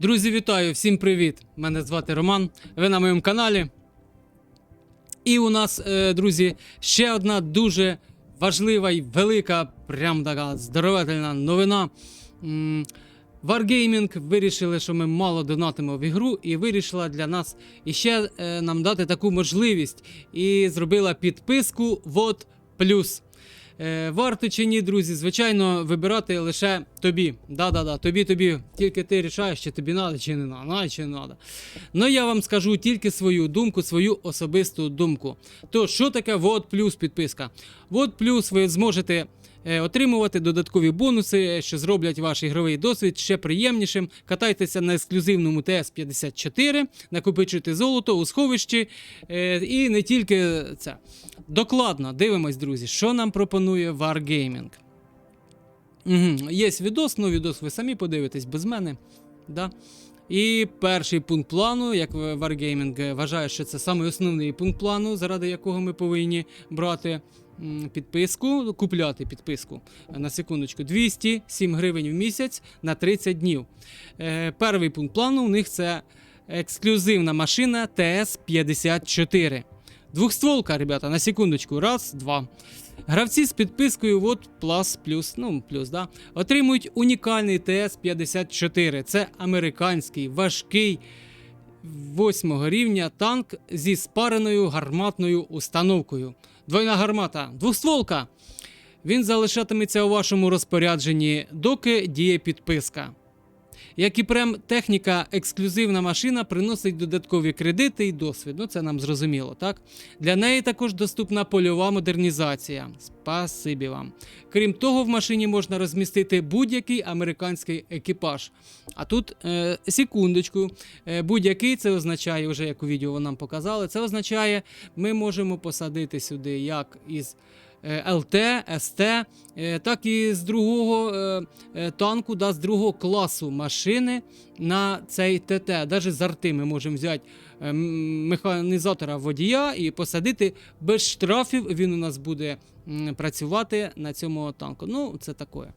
Друзі, вітаю! Всім привіт! Мене звати Роман. Ви на моєму каналі. І у нас, е, друзі, ще одна дуже важлива і велика, прям така здоровительна новина. Wargaming вирішили, що ми мало донатимо в ігру, і вирішила для нас іще е, нам дати таку можливість. І зробила підписку Вот Плюс. Е, варто чи ні, друзі, звичайно, вибирати лише тобі. Да-да-да, тобі, тобі. Тільки ти рішаєш, чи тобі треба, чи не треба, чи не треба. Ну я вам скажу тільки свою думку, свою особисту думку. То що таке Вот плюс підписка? Вот плюс ви зможете. Е, Отримувати додаткові бонуси, що зроблять ваш ігровий досвід ще приємнішим. Катайтеся на ексклюзивному ТС-54, накопичуйте золото у сховищі. е, І не тільки це. Докладно дивимось, друзі, що нам пропонує Wargaming. Угу. Є відос, ну відос ви самі подивитесь без мене. Да? І перший пункт плану, як Wargaming вважає, що це самий основний пункт плану, заради якого ми повинні брати підписку, купляти підписку. На секундочку, 207 гривень в місяць на 30 днів. Е, перший пункт плану у них це ексклюзивна машина ТС-54. Двохстволка, ребята, на секундочку. Раз, два. Гравці з підпискою вот Plus плюс, ну, плюс, да, отримують унікальний ТС-54. Це американський важкий восьмого рівня танк зі спареною гарматною установкою. Двойна гармата, двохстволка. Він залишатиметься у вашому розпорядженні, доки діє підписка. Як і прем техніка, ексклюзивна машина приносить додаткові кредити і досвід. Ну це нам зрозуміло, так? Для неї також доступна польова модернізація. Спасибі вам. Крім того, в машині можна розмістити будь-який американський екіпаж. А тут, е, секундочку, е, будь-який це означає, вже як у відео нам показали, це означає, ми можемо посадити сюди як із. Е, ЛТ, СТ, е, так і з другого е, танку, да, з другого класу машини на цей ТТ. Навіть з арти ми можемо взяти механізатора водія і посадити без штрафів. Він у нас буде працювати на цьому танку. Ну, це таке.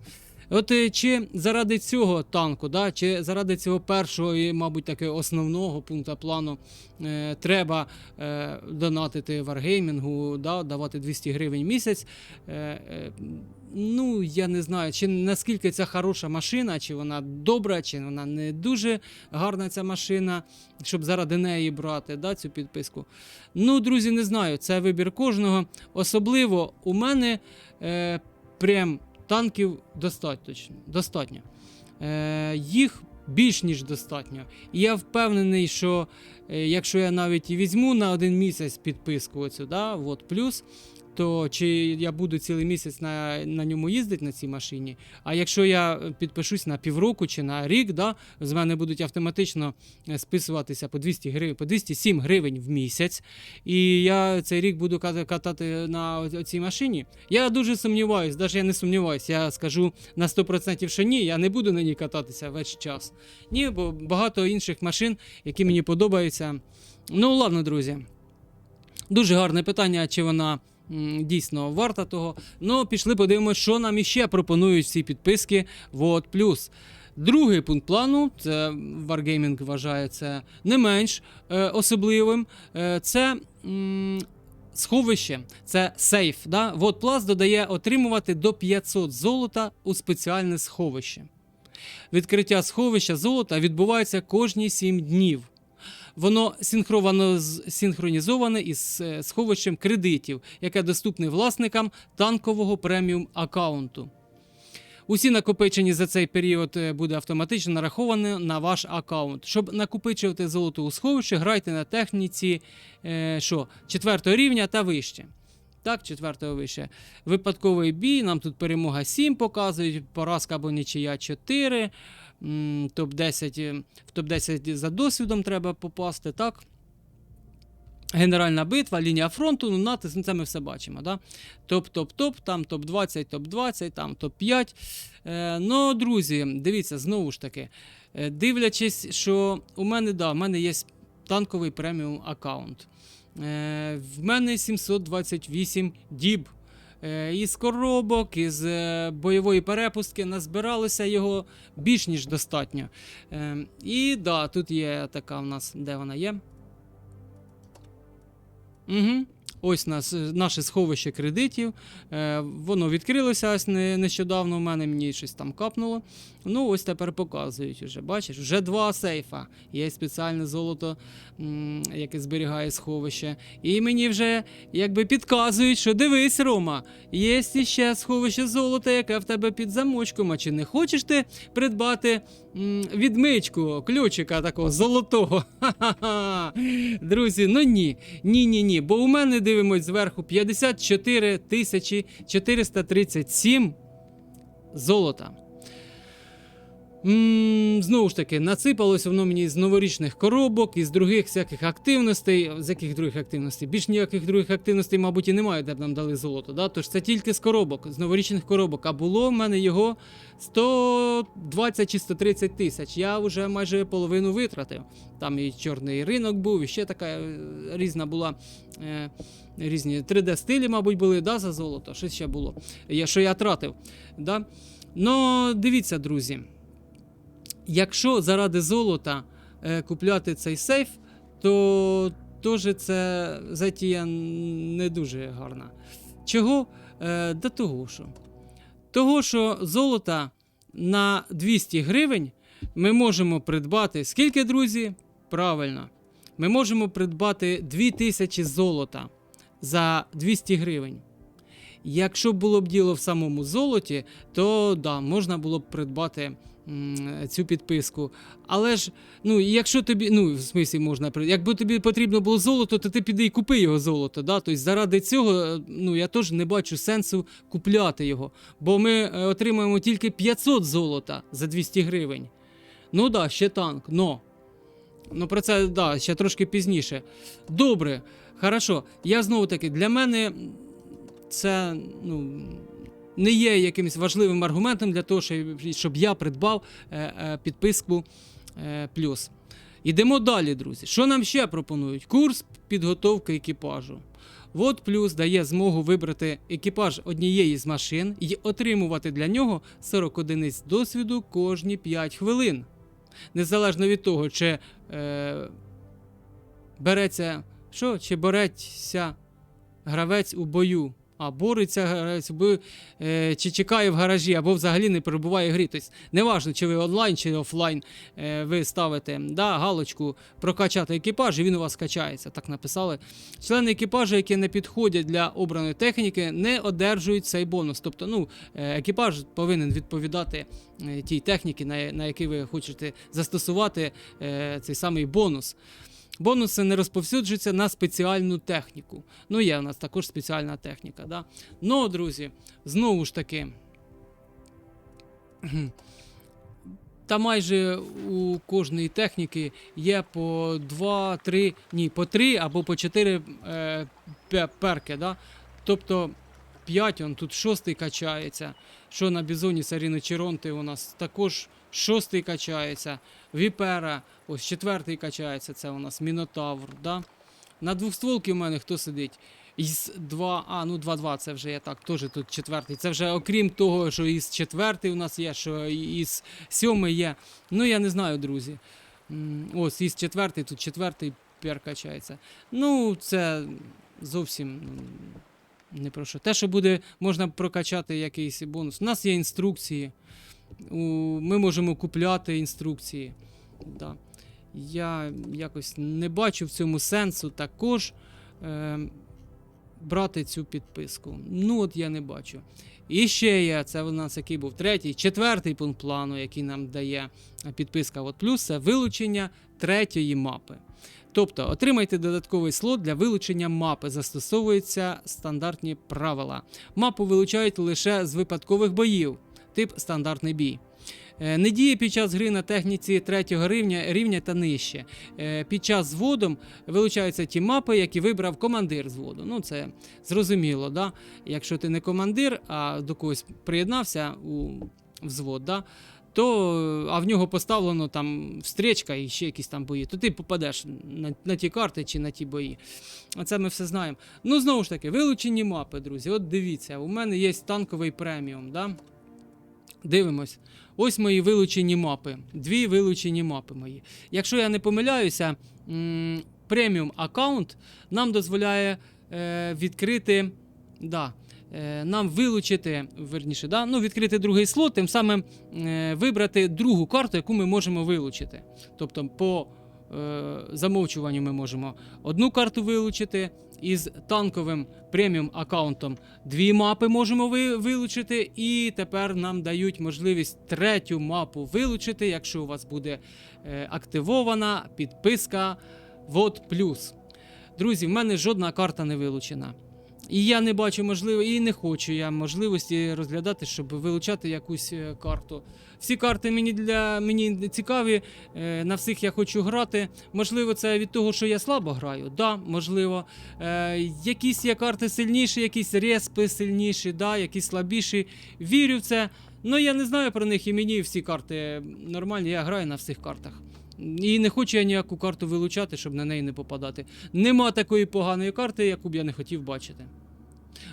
От е, чи заради цього танку, да, чи заради цього першого і, мабуть, таки основного пункту плану е, треба е, донатити варгеймінгу, да, давати 200 гривень місяць. Е, е, ну, я не знаю, чи наскільки ця хороша машина, чи вона добра, чи вона не дуже гарна ця машина, щоб заради неї брати да, цю підписку. Ну, друзі, не знаю, це вибір кожного. Особливо у мене е, прям танків достатньо. достатньо. Е, їх більш ніж достатньо. І я впевнений, що е, якщо я навіть і візьму на один місяць підписку, оцю, да, от, плюс, то чи я буду цілий місяць на, на ньому їздити на цій машині. А якщо я підпишусь на півроку чи на рік, да, з мене будуть автоматично е, списуватися по 200 гривень, по 207 гривень в місяць, і я цей рік буду катати на цій машині. Я дуже сумніваюсь, навіть я не сумніваюсь, я скажу на 100% що ні, я не буду на ній кататися весь час. Ні, бо багато інших машин, які мені подобаються. Ну, ладно, друзі. Дуже гарне питання, чи вона дійсно варта того. Ну, пішли подивимося, що нам іще пропонують ці підписки. Вот плюс. Другий пункт плану, це Wargaming вважає це не менш е, особливим. Е, це м, сховище, це сейф. Да? Вот Plus додає отримувати до 500 золота у спеціальне сховище. Відкриття сховища золота відбувається кожні 7 днів. Воно синхронізоване із е, сховищем кредитів, яке доступне власникам танкового преміум аккаунту. Усі накопичені за цей період е, буде автоматично нараховані на ваш аккаунт. Щоб накопичувати золото у сховищі, грайте на техніці е, що, 4 рівня та вище. Так, четвертого вище. Випадковий бій. Нам тут перемога 7 показують, поразка або нічия 4. Топ-10, е, в топ-10 за досвідом треба попасти, так? Генеральна битва, лінія фронту, ну натиск, ну це ми все бачимо. Да? Топ-топ-топ, там топ-20, топ-20, там топ-5. Е, ну, друзі, дивіться, знову ж таки, е, дивлячись, що у мене, да, у мене є танковий преміум аккаунт. Е, в мене 728 діб е, із коробок, із е, бойової перепустки назбиралося його більш ніж достатньо. І да, тут є така в нас, де вона є. Угу. Ось нас, е, наше сховище кредитів. Е, воно відкрилося ось не, нещодавно. У мене мені щось там капнуло. Ну, ось тепер показують уже. Бачиш, вже два сейфа. Є спеціальне золото, яке зберігає сховище. І мені вже якби підказують, що дивись, Рома, є ще сховище золота, яке в тебе під замочком. А чи не хочеш ти придбати відмичку, ключика такого золотого? Ха-ха-ха. Друзі, ну ні. Ні, ні, ні. Бо у мене дивимось зверху 54 тисячі 437 золота. М, Знову ж таки, насипалось воно мені з новорічних коробок, із других всяких активностей. З яких других активностей? Більш ніяких других активностей, мабуть, і немає, де б нам дали золото. Да? Тож це тільки з коробок, з новорічних коробок. А було в мене його 120 чи 130 тисяч. Я вже майже половину витратив. Там і чорний ринок був, і ще така е, різна була. Е, різні 3D-стилі, мабуть, були да, за золото. Щось ще було. Я, що я тратив. Да? Ну, дивіться, друзі. Якщо заради золота е, купляти цей сейф, то теж це затія не дуже гарна. Чого? Е, до того що. Того, що золота на 200 гривень ми можемо придбати. Скільки, друзі? Правильно. Ми можемо придбати 2000 золота за 200 гривень. Якщо було б діло в самому золоті, то да, можна було б придбати цю підписку. Але ж, ну, якщо тобі, ну, в смислі можна якби тобі потрібно було золото, то ти піди і купи його золото. Да? Тобто заради цього е, ну, я теж не бачу сенсу купляти його. Бо ми е, отримаємо тільки 500 золота за 200 гривень. Ну да, ще танк, но. Ну, про це да, ще трошки пізніше. Добре, хорошо. Я знову таки, для мене це ну, не є якимось важливим аргументом для того, щоб, я придбав е, е, підписку е, плюс. Ідемо далі, друзі. Що нам ще пропонують? Курс підготовки екіпажу. Вот плюс дає змогу вибрати екіпаж однієї з машин і отримувати для нього 40 одиниць досвіду кожні 5 хвилин. Незалежно від того, чи е, береться що, чи бореться гравець у бою, а бореться гравець е, чи чекає в гаражі, або взагалі не перебуває в грі. Тобто, неважно, чи ви онлайн, чи офлайн е, ви ставите да, галочку прокачати екіпаж, і він у вас качається. Так написали. Члени екіпажу, які не підходять для обраної техніки, не одержують цей бонус. Тобто, ну, е, екіпаж повинен відповідати е, тій техніці, на, на якій ви хочете застосувати е, цей самий бонус. Бонуси не розповсюджуються на спеціальну техніку. Ну, є у нас також спеціальна техніка. Да? Ну, друзі, знову ж таки. Та майже у кожної техніки є по 2, 3, ні, по 3 або по 4 е, перки. Да? Тобто 5, он тут шостий качається. Що на бізоні Саріни Черонти у нас також шостий качається. Віпера, ось четвертий качається, це у нас Мінотавр. Да? На двохстволки у мене хто сидить? Із 2, а, ну 2-2, це вже я так, теж тут четвертий. Це вже окрім того, що із четвертий у нас є, що із сьомий є. Ну я не знаю, друзі. Ось із четвертий, тут четвертий пер качається. Ну, це зовсім м, не про що. Те, що буде, можна прокачати якийсь бонус. У нас є інструкції. Ми можемо купляти інструкції. Да. Я якось не бачу в цьому сенсу також е, брати цю підписку. Ну, от я не бачу. І ще є, це у нас який був третій, четвертий пункт плану, який нам дає підписка. От плюс це вилучення третьої мапи. Тобто отримайте додатковий слот для вилучення мапи. Застосовуються стандартні правила. Мапу вилучають лише з випадкових боїв, тип стандартний бій. Е, Не діє під час гри на техніці третього рівня, рівня та нижче. Е, Під час зводу вилучаються ті мапи, які вибрав командир зводу. Ну, це зрозуміло, да? якщо ти не командир, а до когось приєднався у взвод, да? То е, а в нього поставлено там встречка і ще якісь там бої, то ти попадеш на, на ті карти чи на ті бої. Оце ми все знаємо. Ну, знову ж таки, вилучені мапи, друзі. От дивіться, у мене є танковий преміум. Да? Дивимось. Ось мої вилучені мапи. Дві вилучені мапи мої. Якщо я не помиляюся, преміум аккаунт нам дозволяє е, відкрити. Да, нам вилучити, верніше, да, ну, відкрити другий слот, тим самим е, вибрати другу карту, яку ми можемо вилучити. Тобто, по е, замовчуванню ми можемо одну карту вилучити. Із танковим преміум аккаунтом дві мапи можемо ви, вилучити, і тепер нам дають можливість третю мапу вилучити, якщо у вас буде е, активована підписка VOD+. Друзі, в мене жодна карта не вилучена. І я не бачу можливо, і не хочу я можливості розглядати, щоб вилучати якусь е, карту. Всі карти мені для мені цікаві, е, на всіх я хочу грати. Можливо, це від того, що я слабо граю. Да, можливо. Е, якісь є карти сильніші, якісь респи сильніші, да, якісь слабіші. Вірю в це. Ну я не знаю про них, і мені всі карти нормальні, я граю на всіх картах. І не хочу я ніяку карту вилучати, щоб на неї не попадати. Нема такої поганої карти, яку б я не хотів бачити.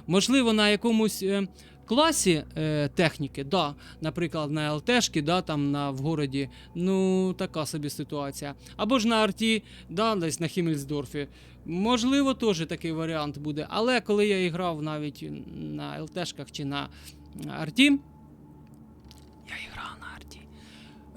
Можливо, на якомусь е, класі е, техніки, да, наприклад, на ЛТшки, да, там на, в городі, ну така собі ситуація. Або ж на арті, да, десь на Хіммельсдорфі. Можливо, теж такий варіант буде. Але коли я грав навіть на ЛТшках чи на арті, я грав.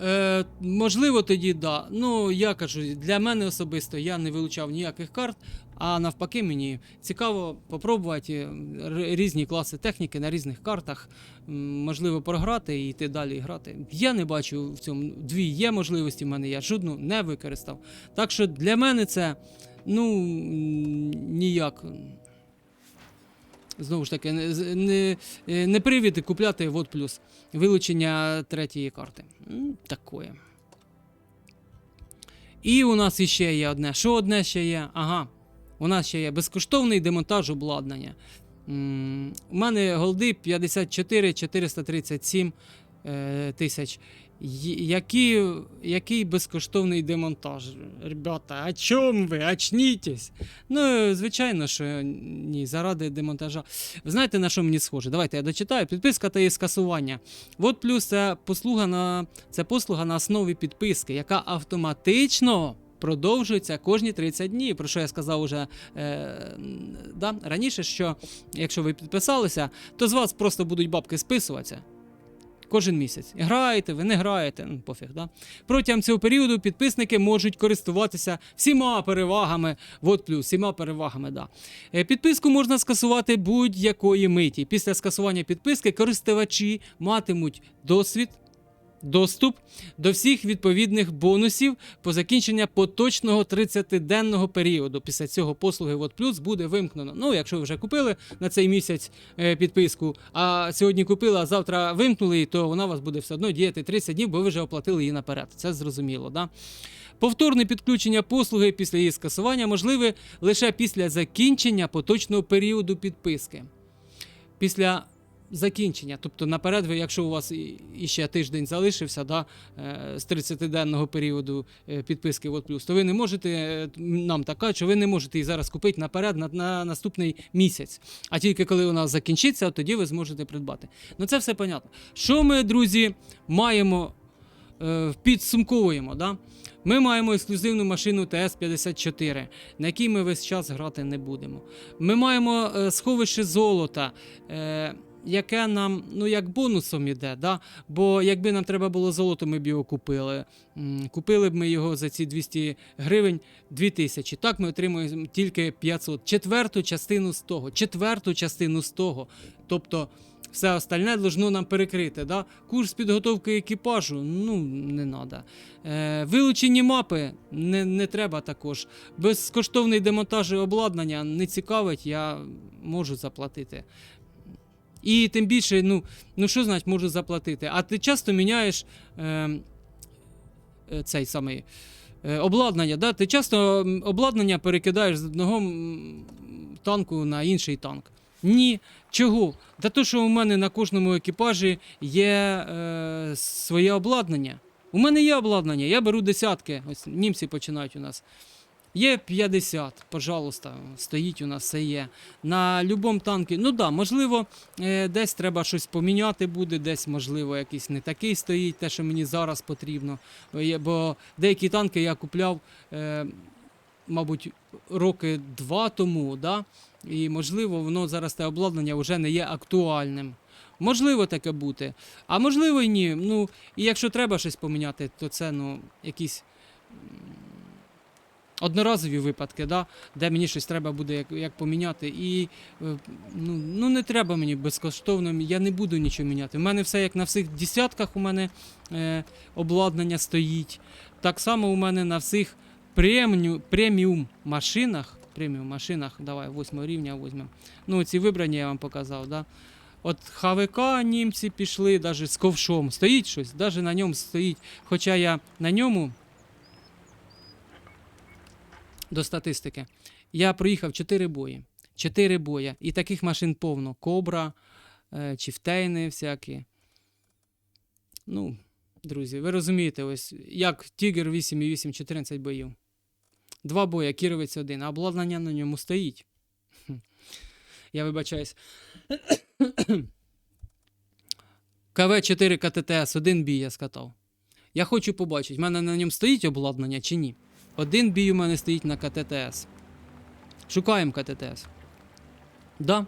Е, можливо, тоді да. Ну, я кажу, для мене особисто я не вилучав ніяких карт, а навпаки, мені цікаво попробувати різні класи техніки на різних картах. Можливо, програти і йти далі грати. Я не бачу в цьому дві є можливості в мене, я жодну не використав. Так що для мене це ну ніяк. Знову ж таки, не, не, е, привід купляти вот плюс вилучення третьої карти. Такое. І у нас іще є одне. Що одне ще є? Ага. У нас ще є безкоштовний демонтаж обладнання. У мене голди 54 437 е, тисяч. Які, який безкоштовний демонтаж? Ребята, о чому ви? Очнітесь. Ну, звичайно, що ні, заради демонтажа. Знаєте, на що мені схоже? Давайте я дочитаю. Підписка та її скасування. От плюс це послуга на це послуга на основі підписки, яка автоматично продовжується кожні 30 днів. Про що я сказав уже е, да, раніше, що якщо ви підписалися, то з вас просто будуть бабки списуватися. Кожен місяць. Граєте, ви не граєте, ну пофіг, да? Протягом цього періоду підписники можуть користуватися всіма перевагами. Вот плюс, всіма перевагами, да. Е, Підписку можна скасувати будь-якої миті. Після скасування підписки користувачі матимуть досвід. Доступ до всіх відповідних бонусів по закінчення поточного 30-денного періоду. Після цього послуги Плюс буде вимкнено. Ну, якщо ви вже купили на цей місяць е, підписку, а сьогодні купили, а завтра вимкнули, її, то вона у вас буде все одно діяти 30 днів, бо ви вже оплатили її наперед. Це зрозуміло, да? Повторне підключення послуги після її скасування можливе лише після закінчення поточного періоду підписки. Після закінчення, тобто наперед, ви, якщо у вас іще тиждень залишився да, е, з 30-денного періоду е, підписки Вот Плюс, то ви не можете е, нам так кажуть, що ви не можете її зараз купити наперед на, на наступний місяць. А тільки коли нас закінчиться, тоді ви зможете придбати. Ну це все понятно. Що ми, друзі, маємо підсумковуємо, да? Ми маємо ексклюзивну машину ТС-54, на якій ми весь час грати не будемо. Ми маємо сховище золота, яке нам ну, як бонусом іде. Да? Бо якби нам треба було золото, ми б його купили. Купили б ми його за ці 200 гривень 2000. Так ми отримуємо тільки 500. Четверту частину з того. Четверту частину з того. Тобто все остальне должно нам перекрити. Да? Курс підготовки екіпажу ну не треба. Е, вилучені мапи не, не треба також. Безкоштовний демонтаж і обладнання не цікавить, я можу заплатити. І тим більше, ну, ну що значить можу заплатити? А ти часто міняєш е, е, цей самий е, обладнання. Да? Ти часто обладнання перекидаєш з одного танку на інший танк. Ні. Чого? Та то, що у мене на кожному екіпажі є е, своє обладнання. У мене є обладнання, я беру десятки. Ось німці починають у нас. Є 50, пожалуйста, стоїть у нас все є. На будь-якому танку, ну да, можливо, е, десь треба щось поміняти буде, десь, можливо, якийсь не такий стоїть, те, що мені зараз потрібно. Бо деякі танки я купляв, е, мабуть, роки два тому, да? і можливо, воно зараз те обладнання вже не є актуальним. Можливо таке бути. А можливо і ні. Ну, і якщо треба щось поміняти, то це ну, якісь одноразові випадки, да? де мені щось треба буде як, як поміняти. І е, ну, ну, не треба мені безкоштовно, я не буду нічого міняти. У мене все як на всіх десятках у мене е, обладнання стоїть. Так само у мене на всіх преміум, преміум машинах. Преміум машинах, давай, восьмого рівня візьмемо. Ну, ці вибрані я вам показав, да? От ХВК німці пішли, навіть з ковшом. Стоїть щось, навіть на ньому стоїть. Хоча я на ньому до статистики. Я проїхав 4 бої. 4 бої. І таких машин повно. Кобра, е, чіфтейни всякі. Ну, друзі, ви розумієте, ось як Тігер 8,8 14 боїв. Два бої, Кіровець один, а обладнання на ньому стоїть. Я вибачаюсь. КВ-4 КТТС, один бій я скатав. Я хочу побачити, в мене на ньому стоїть обладнання чи ні. Один бій у мене стоїть на КТТС. Шукаємо КТТС. Да.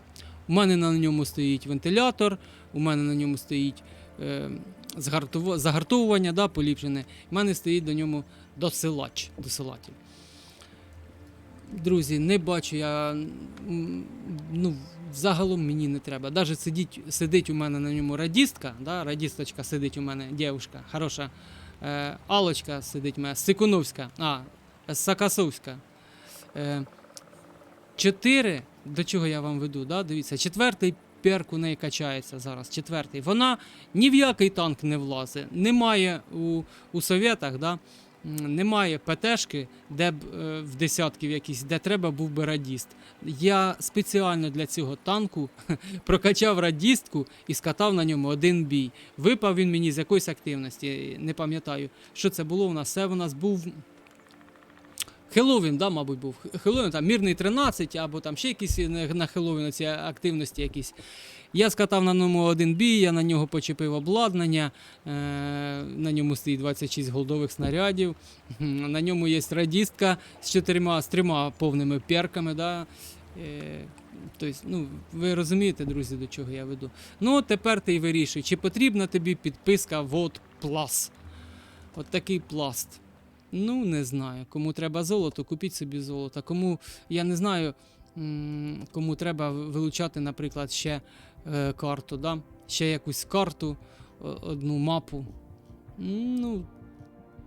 У мене на ньому стоїть вентилятор, у мене на ньому стоїть е, загартовування, да, поліпшене. У мене стоїть до ньому досилач. досилатель. Друзі, не бачу я. Ну, загалом мені не треба. Даже сидіть, сидить у мене на ньому радістка, да, радісточка сидить у мене, дівчинка, хороша. Е, Алочка сидить у мене, Сикуновська, а, Сакасовська. Е, чотири, до чого я вам веду, да, дивіться, четвертий перк у неї качається зараз, четвертий. Вона ні в який танк не влазить. Немає у, у совєтах, да, немає ПТшки, де б е, в десятків якісь, де треба був би радіст. Я спеціально для цього танку прокачав радістку і скатав на ньому один бій. Випав він мені з якоїсь активності, не пам'ятаю, що це було у нас. Це у нас був. Хеллоуін, да, мабуть, був. Хеллоуін, там мірний 13, або там ще якісь на Хеллоуін ці активності якісь. Я скатав на ньому один бій, я на нього почепив обладнання. Е, на ньому стоїть 26 голдових снарядів. На ньому є радістка з чотирма, з трьома повними перками. Да. Е, тобто, ну, ви розумієте, друзі, до чого я веду. Ну, тепер ти й вирішуй, чи потрібна тобі підписка Вот Plus. От такий пласт. Ну, не знаю. Кому треба золото, купіть собі золото. Кому, я не знаю, кому треба вилучати, наприклад, ще е, карту, да? ще якусь карту, одну мапу. Ну,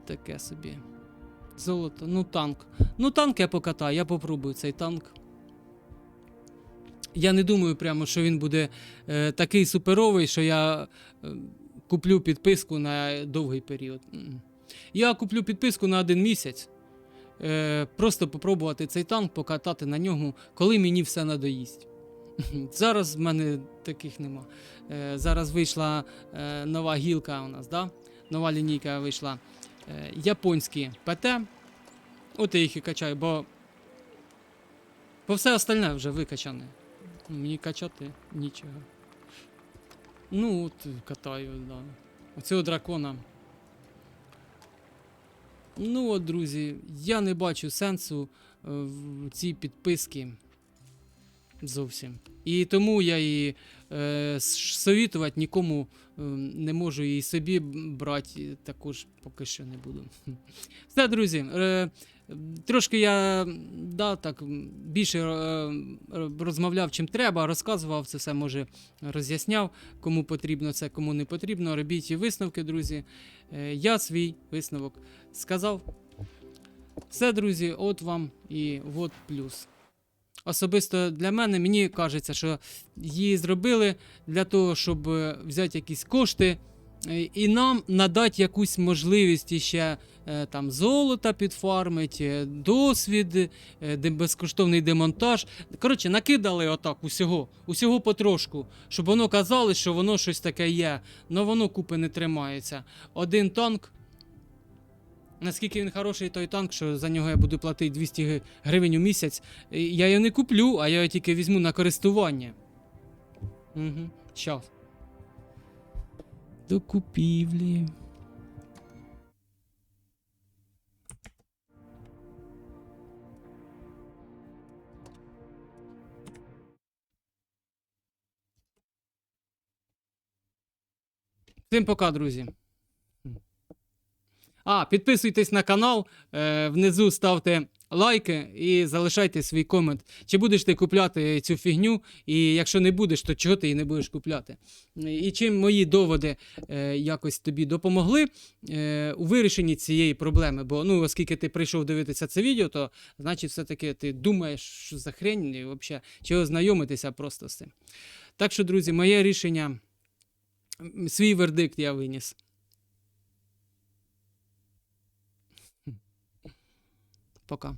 таке собі. Золото, ну танк. Ну, танк я покатаю, я попробую цей танк. Я не думаю прямо, що він буде е, такий суперовий, що я е, куплю підписку на довгий період. Я куплю підписку на один місяць. Е, просто попробувати цей танк, покатати на ньому, коли мені все надоїсть. Зараз в мене таких нема. Е, зараз вийшла е, нова гілка у нас, да? нова лінійка вийшла. Е, японські ПТ. От я їх і качаю, бо, бо все остальне вже викачане. Мені качати нічого. Ну, от катаю, да. Оцього дракона. Ну от, друзі, я не бачу сенсу е, в цій підписки зовсім. І тому я її е, совітувати нікому е, не можу і собі брати також поки що не буду. Все, друзі. Е, Трошки я да, так, більше е, розмовляв, чим треба, розказував це все, може роз'ясняв, кому потрібно це, кому не потрібно. Робіть висновки, друзі. Е, Я свій висновок сказав. Все, друзі, от вам і от плюс. Особисто для мене мені кажеться, що її зробили для того, щоб взяти якісь кошти і нам надати якусь можливість іще е, там золота підфармить, е, досвід, е, безкоштовний демонтаж. Коротше, накидали отак усього, усього потрошку, щоб воно казалось, що воно щось таке є, але воно купи не тримається. Один танк. Наскільки він хороший той танк, що за нього я буду платити 200 гривень у місяць, я його не куплю, а я його тільки візьму на користування. Угу, щас. До купівлі. Всім пока, друзі. А, підписуйтесь на канал, е, внизу ставте лайки і залишайте свій комент. Чи будеш ти купляти цю фігню, і якщо не будеш, то чого ти її не будеш купляти? І чим мої доводи е, якось тобі допомогли е, у вирішенні цієї проблеми? Бо ну, оскільки ти прийшов дивитися це відео, то значить все-таки ти думаєш, що за хрень, і взагалі, чи ознайомитися просто з цим. Так що, друзі, моє рішення, свій вердикт я виніс. Пока.